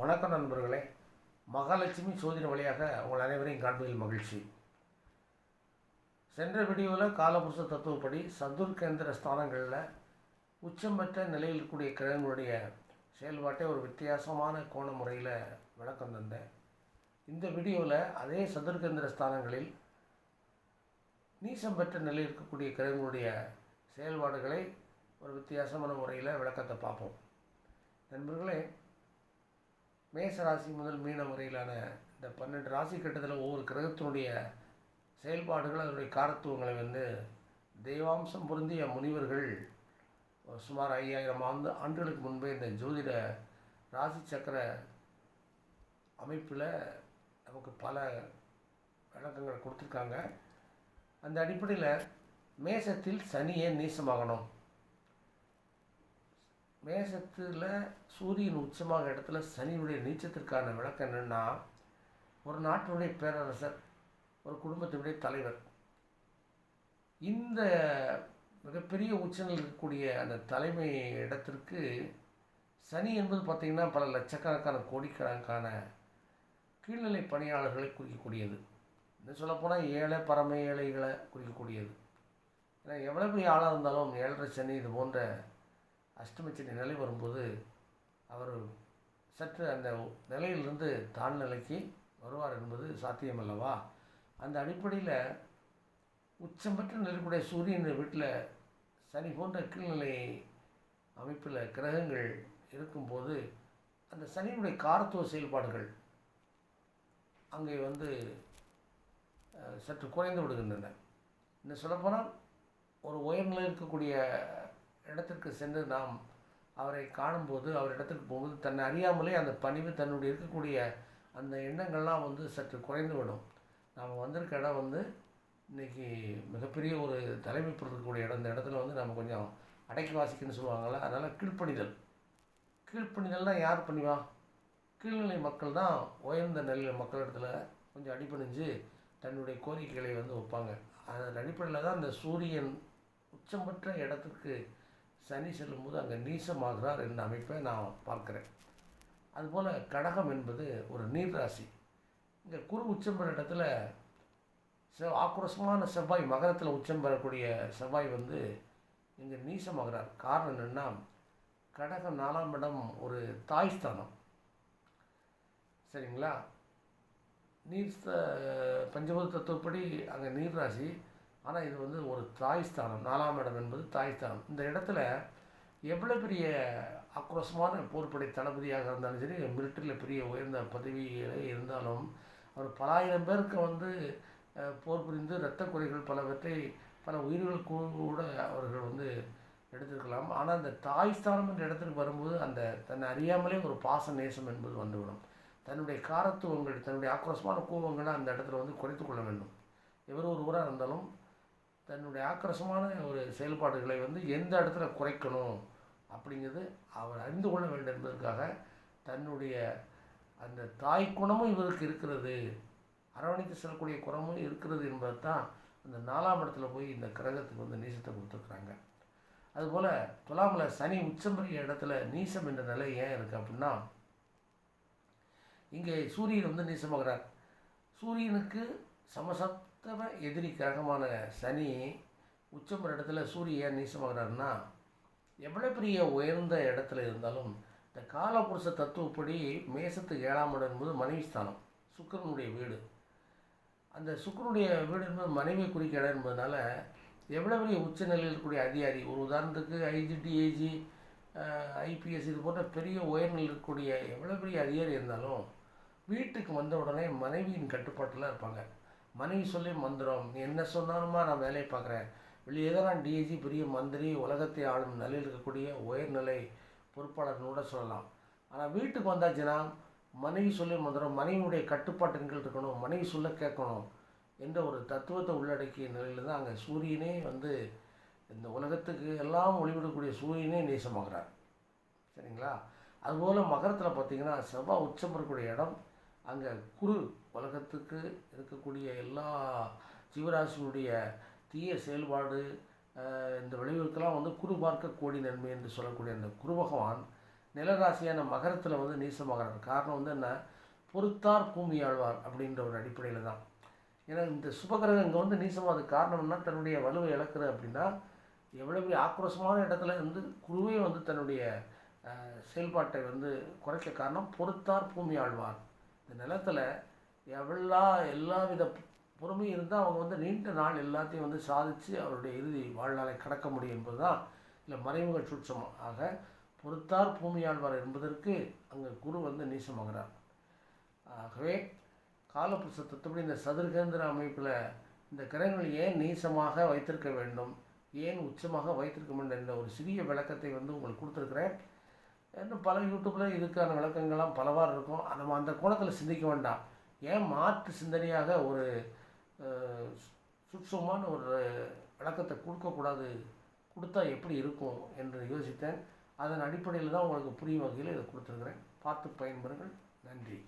வணக்கம் நண்பர்களே. மகாலட்சுமி சோதனை வழியாக உங்கள் அனைவரையும் காண்பதில் மகிழ்ச்சி. சென்ற வீடியோவில் காலபுருஷ தத்துவப்படி சதுர் கேந்திர ஸ்தானங்களில் உச்சம் பெற்ற நிலையில் இருக்கக்கூடிய கிரகங்களுடைய செயல்பாட்டை ஒரு வித்தியாசமான கோண முறையில் விளக்கம் தந்தேன். இந்த வீடியோவில் அதே சதுர்கேந்திர ஸ்தானங்களில் நீசம் பெற்ற நிலையில் இருக்கக்கூடிய கிரகங்களுடைய செயல்பாடுகளை ஒரு வித்தியாசமான முறையில் விளக்கத்தை பார்ப்போம். நண்பர்களே மேச ராசி முதல் மீன வரையிலான இந்த பன்னெண்டு ராசி கட்டத்தில் ஒவ்வொரு கிரகத்தினுடைய செயல்பாடுகள் அதனுடைய காரத்துவங்களை வந்து தெய்வாம்சம் பொருந்திய முனிவர்கள் சுமார் ஐயாயிரம் ஆண்டு ஆண்டுகளுக்கு முன்பே இந்த ஜோதிட ராசி சக்கர அமைப்பில் நமக்கு பல விளக்கங்களை கொடுத்துருக்காங்க. அந்த அடிப்படையில் மேசத்தில் சனியே நீசமாகணும். மேசத்தில் சூரியன் உச்சமாக இடத்துல சனியுடைய நீச்சத்திற்கான விளக்கம் என்னென்னா ஒரு நாட்டினுடைய பேரரசர் ஒரு குடும்பத்தினுடைய தலைவர். இந்த மிகப்பெரிய உச்சங்கள் இருக்கக்கூடிய அந்த தலைமை இடத்திற்கு சனி என்பது பார்த்திங்கன்னா பல லட்சக்கணக்கான கோடிக்கணக்கான கீழ்நிலை பணியாளர்களை குறிக்கக்கூடியது. இன்னும் சொல்லப்போனால் ஏழை பரம ஏழைகளை குறிக்கக்கூடியது. ஏன்னா எவ்வளோ பெரிய ஆளாக இருந்தாலும் ஏழரை சனி இது போன்ற அஷ்டமச்சனி நிலை வரும்போது அவர் சற்று அந்த நிலையிலிருந்து தாழ்நிலைக்கு வருவார் என்பது சாத்தியமல்லவா? அந்த அடிப்படையில் உச்சம் பெற்ற நிலைக்கூடிய சூரியன் வீட்டில் சனி போன்ற கீழ்நிலை அமைப்பில் கிரகங்கள் இருக்கும்போது அந்த சனியினுடைய காரத்துவ செயல்பாடுகள் அங்கே வந்து சற்று குறைந்து விடுகின்றன. இன்னும் சொல்லப்போனால் ஒரு உயர்நிலை இருக்கக்கூடிய இடத்திற்கு சென்று நாம் அவரை காணும்போது அவர் இடத்துக்கு போகும்போது தன்னை அறியாமலே அந்த பணிவு தன்னுடைய இருக்கக்கூடிய அந்த எண்ணங்கள்லாம் வந்து சற்று குறைந்து விடும் நாம் வந்திருக்க இடம் வந்து இன்றைக்கி மிகப்பெரிய ஒரு தலைமை பொருட்கக்கூடிய இடம். இந்த இடத்துல வந்து நம்ம கொஞ்சம் அடைக்கி வாசிக்குன்னு சொல்லுவாங்கள்ல அதனால் கீழ்ப்பணிதல். கீழ்ப்பணிதல்னால் யார் பண்ணிவா கீழ்நிலை மக்கள் தான் உயர்ந்த நிலையில மக்களிடத்தில் கொஞ்சம் அடிப்பணிஞ்சு தன்னுடைய கோரிக்கைகளை வந்து வைப்பாங்க. அதன் அடிப்படையில் தான் இந்த சூரியன் உச்சம் பெற்ற இடத்துக்கு சனி செல்லும்போது அங்கே நீசமாகிறார் என்ற அமைப்பை நான் பார்க்குறேன். அதுபோல் கடகம் என்பது ஒரு நீர் ராசி இங்கே குரு உச்சம் பெற இடத்துல செவ் ஆக்ரோஷமான செவ்வாய் மகரத்தில் உச்சம் பெறக்கூடிய செவ்வாய் வந்து இங்கே நீசமாகிறார். காரணம் என்னென்னா கடகம் நாலாம் இடம் ஒரு தாய் ஸ்தானம். சரிங்களா? நீர் பஞ்சபூத தத்துவப்படி அங்கே நீர் ராசி ஆனால் இது வந்து ஒரு தாய் ஸ்தானம். நாலாம் இடம் என்பது தாய் ஸ்தானம். இந்த இடத்துல எவ்வளோ பெரிய ஆக்ரோஷமான போர்ப்படை தளபதியாக இருந்தாலும் சரி மிலிட்டரியில் பெரிய உயர்ந்த பதவியில் இருந்தாலும் அவர் பலாயிரம் பேருக்கு வந்து போர் புரிந்து இரத்த குறைகள் பலவற்றை பல உயிர்கள் கூட அவர்கள் வந்து எடுத்திருக்கலாம். ஆனால் அந்த தாய் ஸ்தானம் என்ற இடத்துக்கு வரும்போது அந்த தன்னை அறியாமலே ஒரு பாச நேசம் என்பது வந்துவிடும். தன்னுடைய காரத்துவங்கள் தன்னுடைய ஆக்ரோஷமான கோபங்களை அந்த இடத்துல வந்து குறைத்து கொள்ள வேண்டும். எவர் ஒருவராக இருந்தாலும் தன்னுடைய ஆக்கிரசமான ஒரு செயல்பாடுகளை வந்து எந்த இடத்துல குறைக்கணும் அப்படிங்கிறது அவர் அறிந்து கொள்ள வேண்டும் என்பதற்காக தன்னுடைய அந்த தாய் குணமும் இவருக்கு இருக்கிறது அரவணைத்து செல்லக்கூடிய குணமும் இருக்கிறது என்பது தான் அந்த நாலாம் இடத்துல போய் இந்த கிரகத்துக்கு வந்து நீசத்தை கொடுத்துருக்குறாங்க. அதுபோல் துலாமில் சனி உச்சம் பெரிய இடத்துல நீசம் என்ற நிலை ஏன் இருக்குது அப்படின்னா இங்கே சூரியன் வந்து நீசமாகிறார். சூரியனுக்கு உத்தம எதிரி கிரகமான சனி உச்சம் இடத்துல சூரியன் நீசமாகிறாருன்னா எவ்வளோ பெரிய உயர்ந்த இடத்துல இருந்தாலும் இந்த காலபுருஷ தத்துவப்படி மேசத்துக்கு ஏழாம் இடம் என்பது மனைவி ஸ்தானம் சுக்கரனுடைய வீடு. அந்த சுக்கரனுடைய வீடு என்பது மனைவி குறிக்க இடம் என்பதனால எவ்வளோ பெரிய உச்ச நிலையில் இருக்கக்கூடிய அதிகாரி ஒரு உதாரணத்துக்கு ஐஜி டிஏஜி ஐபிஎஸ் இது போன்ற பெரிய உயர்நிலை இருக்கக்கூடிய எவ்வளோ பெரிய அதிகாரி இருந்தாலும் வீட்டுக்கு வந்த உடனே மனைவியின் கட்டுப்பாட்டில் இருப்பாங்க. மனைவி சொல்லி மந்திரம் நீ என்ன சொன்னாலுமா நான் வேலையை பார்க்குறேன். வெளியே தான் நான் டிஏஜி பெரிய மந்திரி உலகத்தை ஆளும் நிலையில் இருக்கக்கூடிய உயர்நிலை பொறுப்பாளர்னு கூட சொல்லலாம். ஆனால் வீட்டுக்கு வந்தாச்சுன்னா மனைவி சொல்லி மந்திரம் மனைவியுடைய கட்டுப்பாட்டுகள் இருக்கணும் மனைவி சொல்ல கேட்கணும் என்ற ஒரு தத்துவத்தை உள்ளடக்கிய நிலையில் தான் அங்கே சூரியனே வந்து இந்த உலகத்துக்கு எல்லாம் ஒளிவிடக்கூடிய சூரியனே நேசமாகிறார். சரிங்களா? அதுபோல் மகரத்தில் பார்த்திங்கன்னா செவ்வாய் உச்சம் இருக்கக்கூடிய இடம் அங்கே குரு உலகத்துக்கு இருக்கக்கூடிய எல்லா ஜீவராசியினுடைய தீய செயல்பாடு இந்த விளைவுக்கெல்லாம் வந்து குரு பார்க்க கோடி நன்மை என்று சொல்லக்கூடிய அந்த குரு பகவான் நிலராசியான மகரத்தில் வந்து நீசமாகிறார். காரணம் வந்து என்ன? பொறுத்தார் பூமி ஆழ்வார் அப்படின்ற ஒரு அடிப்படையில் தான். ஏன்னா இந்த சுபகிரகம் இங்கே வந்து நீசமாது காரணம் என்ன? தன்னுடைய வலுவை இழக்கிறது அப்படின்னா எவ்வளவு ஆக்ரோஷமான இடத்துல இருந்து குருவே வந்து தன்னுடைய செயல்பாட்டை வந்து குறைக்க காரணம் பொறுத்தார் பூமி ஆழ்வார். இந்த நிலத்தில் எவ்வளோ எல்லா வித பொறுமையும் இருந்தால் அவங்க வந்து நீண்ட நாள் எல்லாத்தையும் வந்து சாதித்து அவருடைய இறுதி வாழ்நாளை கடக்க முடியும் என்பது தான் இல்லை மறைமுக சூட்சமம். ஆக பொறுத்தார் பூமியாழ்வார் என்பதற்கு அங்கே குரு வந்து நீசமாகிறார் ஆகவே காலப்புருஷ தத்துப்படி இந்த சதுர்கேந்திர அமைப்பில் இந்த கிரகங்கள் ஏன் நீசமாக வைத்திருக்க வேண்டும் ஏன் உச்சமாக வைத்திருக்க வேண்டும் என்ற ஒரு சிறிய விளக்கத்தை வந்து உங்களுக்கு கொடுத்துருக்குறேன். இன்னும் பல யூடியூப்பில் இதுக்கான விளக்கங்கள்லாம் பலவாறு இருக்கும். நம்ம அந்த கோணத்தில் சிந்திக்க வேண்டாம். ஏன் மாற்று சிந்தனையாக ஒரு சுட்சமான ஒரு விளக்கத்தை கொடுக்கக்கூடாது கொடுத்தா எப்படி இருக்கும் என்று யோசித்தேன். அதன் அடிப்படையில் தான் உங்களுக்கு புரியும் வகையில் இதை கொடுத்துருக்குறேன். பார்த்து பயன்பெறுங்கள். நன்றி.